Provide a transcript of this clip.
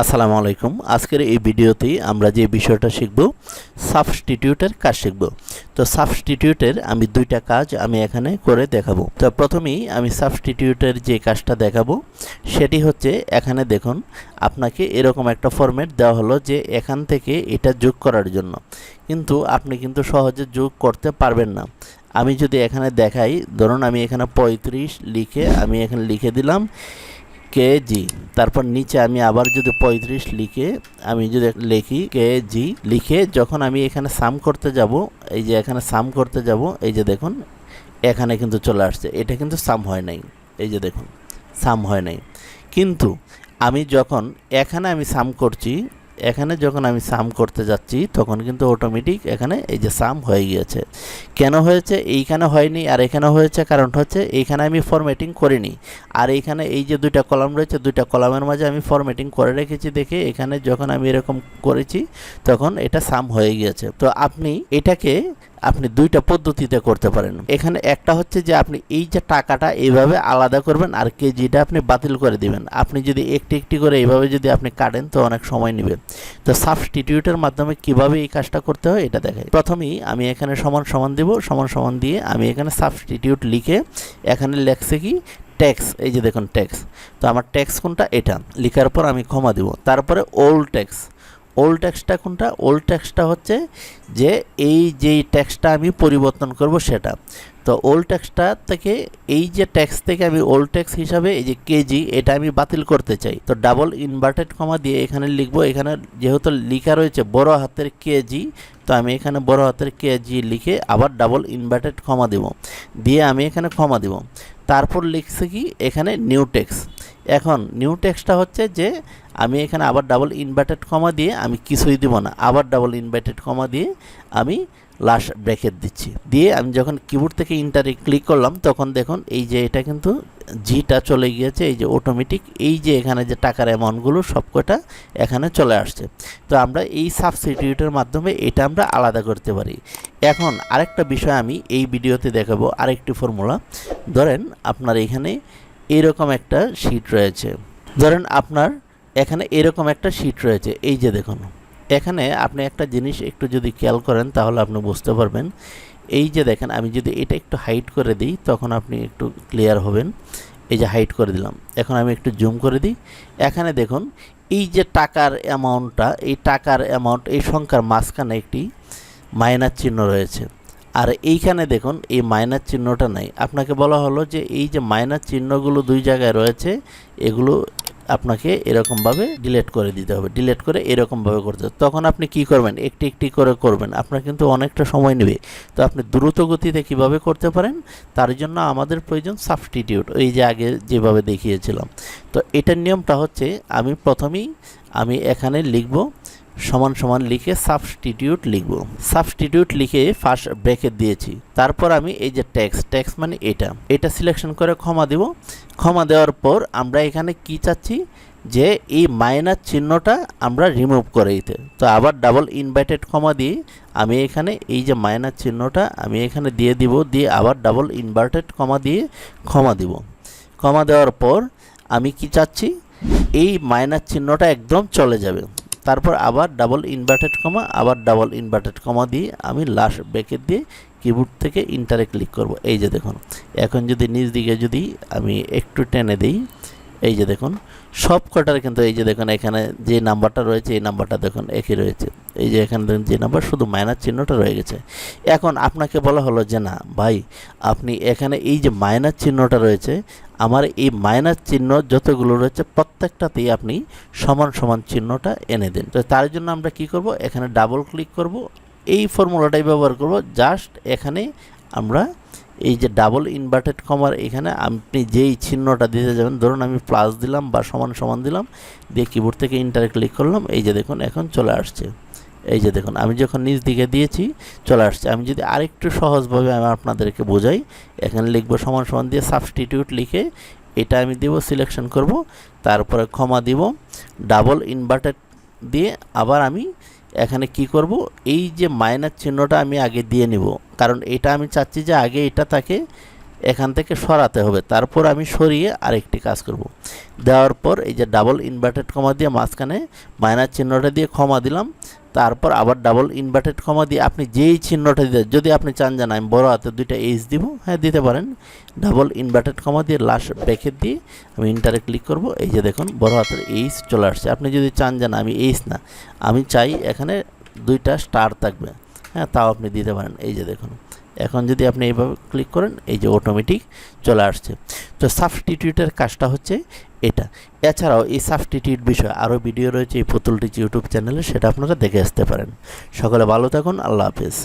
আসসালামু আলাইকুম। আজকের এই ভিডিওতে আমরা যে বিষয়টা শিখব, সাবস্টিটিউটের কাজ শিখব। তো সাবস্টিটিউটের আমি দুইটা কাজ আমি এখানে করে দেখাবো। তো প্রথমেই আমি সাবস্টিটিউটের যে কাজটা দেখাবো, সেটি হচ্ছে এখানে দেখুন, আপনাকে এরকম একটা ফরম্যাট দেওয়া হলো যে এখান থেকে এটা যোগ করার জন্য। কিন্তু আপনি কিন্তু সহজে যোগ করতে পারবেন না। আমি যদি এখানে দেখাই, ধরুন আমি এখানে পঁয়ত্রিশ লিখে, আমি এখানে লিখে দিলাম কেজি তারপর নিচে আমি আবার যদি পঁয়ত্রিশ লিখে, আমি যদি লিখি কেজি লিখে যখন আমি এখানে সাম করতে যাব, এই যে এখানে সাম করতে যাব, এই যে দেখুন, এখানে কিন্তু চলে আসছে। এটা কিন্তু সাম হয় নাই। এই যে দেখুন সাম হয় নাই। কিন্তু আমি যখন এখানে আমি সাম করছি এখানে যখন আমি সাম করতে যাচ্ছি, তখন কিন্তু অটোমেটিক এখানে এই যে সাম হয়ে গিয়েছে। কেন হয়েছে? এইখানে হয়নি আর এখানে হয়েছে। কারণ হচ্ছে এইখানে আমি ফরম্যাটিং করিনি। আর এইখানে এই যে দুইটা কলাম রয়েছে, দুইটা কলামের মাঝে আমি ফরম্যাটিং করে রেখেছি দেখে এখানে যখন আমি এরকম করেছি, তখন এটা সাম হয়ে গিয়েছে। তো আপনি এটাকে আপনি দুইটা পদ্ধতিতে করতে পারেন। এখানে একটা হচ্ছে যে আপনি এই যে টাকাটা এইভাবে আলাদা করবেন আর কেজিটা আপনি বাতিল করে দিবেন। আপনি যদি একটি একটি করে এইভাবে যদি আপনি কাটেন, তো অনেক সময় নেবে। তো সাবস্টিটিউটের মাধ্যমে কীভাবে এই কাজটা করতে হয়, এটা দেখাই। প্রথমেই আমি এখানে সমান সমান দেব। সমান সমান দিয়ে আমি এখানে সাবস্টিটিউট লিখে এখানে লেখছে কি? ট্যাক্স এই যে দেখুন ট্যাক্স তো আমার ট্যাক্স কোনটা? এটা। লিখার পর আমি ক্ষমা দিব। তারপরে ওল্ড ট্যাক্স ওল্ড ট্যাক্সটা কোনটা? ওল্ড ট্যাক্সটা হচ্ছে যে এই যেই ট্যাক্সটা আমি পরিবর্তন করব সেটা। তো ওল্ড ট্যাক্সটা থেকে এই যে ট্যাক্স থেকে আমি ওল্ড ট্যাক্স হিসাবে এই যে কেজি এটা আমি বাতিল করতে চাই। তো ডাবল ইনভার্টেড কমা দিয়ে এখানে লিখব, এখানে যেহেতু লেখা রয়েছে বড় হাতের কেজি তো আমি এখানে বড় হাতের কেজি লিখে আবার ডাবল ইনভার্টেড কমা দেব। দিয়ে আমি এখানে ক্ষমা দেব। তারপর লিখছে কি, এখানে নিউ টেক্স এখন নিউ টেক্সটা হচ্ছে যে, আমি এখানে আবার ডাবল ইনভার্টেড কমা দিয়ে আমি কিছুই দিব না। আবার ডাবল ইনভার্টেড কমা দিয়ে আমি লাস্ট ব্র্যাকেট দিচ্ছি। দিয়ে আমি যখন কিবোর্ড থেকে ইন্টারে ক্লিক করলাম, তখন দেখুন এই যে এটা কিন্তু জিটা চলে গিয়েছে, এই যে অটোমেটিক এই যে এখানে যে টাকার অ্যামাউন্টগুলো সবকটা এখানে চলে আসছে। তো আমরা এই সাবস্টিটিউটের মাধ্যমে এটা আমরা আলাদা করতে পারি। এখন আরেকটা বিষয় আমি এই ভিডিওতে দেখাবো, আরেকটি ফর্মুলা ধরেন আপনার এখানে এরকম একটা শিট রয়েছে। ধরেন আপনার এখানে এরকম একটা শিট রয়েছে, এই যে দেখুন। এখানে আপনি একটা জিনিস একটু যদি খেয়াল করেন, তাহলে আপনি বুঝতে পারবেন। এই যে দেখেন, আমি যদি এটা একটু হাইট করে দিই, তখন আপনি একটু ক্লিয়ার হবেন। এই যে হাইট করে দিলাম। এখন আমি একটু জুম করে দিই। এখানে দেখুন, এই যে টাকার অ্যামাউন্টটা, এই টাকার অ্যামাউন্ট, এই সংখ্যার মাঝখানে একটি মাইনার চিহ্ন রয়েছে। আর এইখানে দেখুন, এই মাইনার চিহ্নটা নাই। আপনাকে বলা হলো যে, এই যে মাইনার চিহ্নগুলো দুই জায়গায় রয়েছে, এগুলো আপনাকে এরকমভাবে ডিলেট করে দিতে হবে ডিলেট করে এরকমভাবে করতে হবে। তখন আপনি কি করবেন? একটি একটি করে করবেন। আপনার কিন্তু অনেকটা সময় নেবে। তো আপনি দ্রুত গতিতে কীভাবে করতে পারেন? তার জন্য আমাদের প্রয়োজন সাবস্টিটিউট এই যে আগে যেভাবে দেখিয়েছিলাম। তো এটার নিয়মটা হচ্ছে, আমি প্রথমেই, আমি এখানে লিখব সমান সমান লিখে সাবস্টিটিউট লিখব। সাবস্টিটিউট লিখে ফার্স্ট ব্রেকেট দিয়েছি। তারপর আমি এই যে ট্যাক্স ট্যাক্স মানে এটা। এটা সিলেকশন করে ক্ষমা দেব। ক্ষমা দেওয়ার পর আমরা এখানে কি চাচ্ছি? যে এই মাইনাস চিহ্নটা আমরা রিমুভ করে দিতে। তো আবার ডাবল ইনভাইটেড ক্ষমা দিয়ে আমি এখানে এই যে মাইনাস চিহ্নটা আমি এখানে দিয়ে দিব, দিয়ে আবার ডাবল ইনভার্টেড ক্ষমা দিয়ে ক্ষমা দিব। ক্ষমা দেওয়ার পর আমি কি চাচ্ছি? এই মাইনাস চিহ্নটা একদম চলে যাবে। তারপর আবার ডাবল ইনভার্টেড কমা আবার ডাবল ইনভার্টেড কমা দিয়ে আমি লাস্ট ব্রেকেট দিয়ে কিবোর্ড থেকে ইন্টারে ক্লিক করব। এই যে দেখুন, এখন যদি নিজ দিকে যদি আমি একটু টেনে দিই এই যে দেখুন, সব কটার কিন্তু এই যে দেখুন, এখানে যে নাম্বারটা রয়েছে, এই নাম্বারটা দেখুন একই রয়েছে। এই যে এখানে দেখুন, যে নাম্বার শুধু মাইনাস চিহ্নটা রয়ে গেছে। এখন আপনাকে বলা হলো যে না, ভাই, আপনি এখানে এই যে মাইনাস চিহ্নটা রয়েছে, আমার এই মাইনাস চিহ্ন যতগুলো রয়েছে, প্রত্যেকটাতেই আপনি সমান সমান চিহ্নটা এনে দেন। তো তার জন্য আমরা কি করব? এখানে ডাবল ক্লিক করব। এই ফর্মুলাটাই ব্যবহার করব। জাস্ট এখানে আমরা এই যে ডাবল ইনভার্টেড কমার এখানে আপনি যেই চিহ্নটা দিতে যাবেন, ধরুন আমি প্লাস দিলাম বা সমান সমান দিলাম, দিয়ে কিবোর্ড থেকে ইন্টারে ক্লিক করলাম, এই যে দেখুন এখন চলে আসছে। এই যে দেখুন, আমি যখন নিচ দিকে দিয়েছি, চলে আসছে। আমি যদি আরেকটু সহজভাবে আমি আপনাদেরকে বোঝাই, এখানে লিখব সমান সমান দিয়ে সাবস্টিটিউট লিখে এটা আমি দেব সিলেকশন করব, তারপরে ক্ষমা দিব ডাবল ইনভার্টেড দিয়ে আবার আমি এখানে কি করব? এই যে মাইনাস চিহ্নটা আমি আগে দিয়ে নিব। কারণ এটা আমি চাচ্ছি যে আগে এটা তাকে এখান থেকে সরাতে হবে। তারপর আমি সরিয়ে আরেকটি কাজ করব। দেওয়ার পর এই যে ডাবল ইনভার্টেড কমা দিয়ে মাঝখানে মাইনাস চিহ্নটা দিয়ে ক্ষমা দিলাম। তারপর আবার ডাবল ইনভার্টেড কমা দিয়ে আপনি যেই চিহ্নটা দিতে যদি আপনি চান জান আমি বড়ো হাতে দুইটা এইচ দিব হ্যাঁ দিতে পারেন। ডাবল ইনভার্টেড কমা দিয়ে লাস্ট ব্র্যাকেট দিয়ে আমি ইন্টারে ক্লিক করব। এই যে দেখুন, বড় হাতের এইচ চলে আসছে। আপনি যদি চান জান আমি এইচ না, আমি চাই এখানে দুইটা স্টার থাকবে। হ্যাঁ তাও আপনি দিতে পারেন। এই যে দেখুন। এখন যদি আপনি এইভাবে ক্লিক করেন, এই যে অটোমেটিক চলে আসছে। তো সাবস্টিটিউটের কাজটা হচ্ছে এটা। এছাড়াও এই সাবস্টিটিউট বিষয়ে আরও ভিডিও রয়েছে এই পুতুলটি ইউটিউব চ্যানেলে সেটা আপনারা দেখে আসতে পারেন। সকলে ভালো থাকুন, আল্লাহ হাফেজ।